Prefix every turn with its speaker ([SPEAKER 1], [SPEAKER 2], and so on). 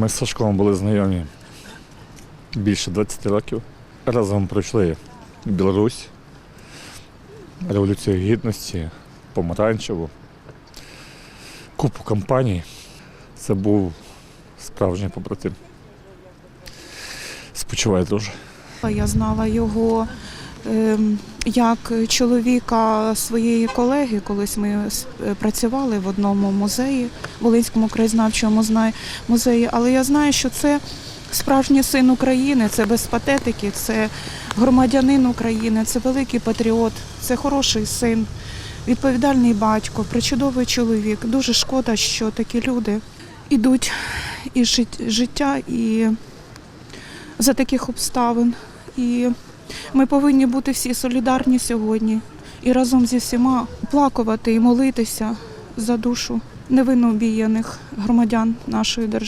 [SPEAKER 1] Ми з Сашком були знайомі більше 20 років. Разом пройшли Білорусь, Революцію Гідності, Помаранчеву, купу кампаній. Це був справжній побратим. Спочиваю дуже.
[SPEAKER 2] Я знала його як чоловіка своєї колеги, колись ми е, працювали в одному музеї, Волинському краєзнавчому музеї. Але я знаю, що це справжній син України, це без патетики, це громадянин України, це великий патріот, це хороший син, відповідальний батько, причудовий чоловік. Дуже шкода, що такі люди йдуть із життя і за таких обставин. І ми повинні бути всі солідарні сьогодні і разом зі всіма плакувати і молитися за душу невинно громадян нашої держави.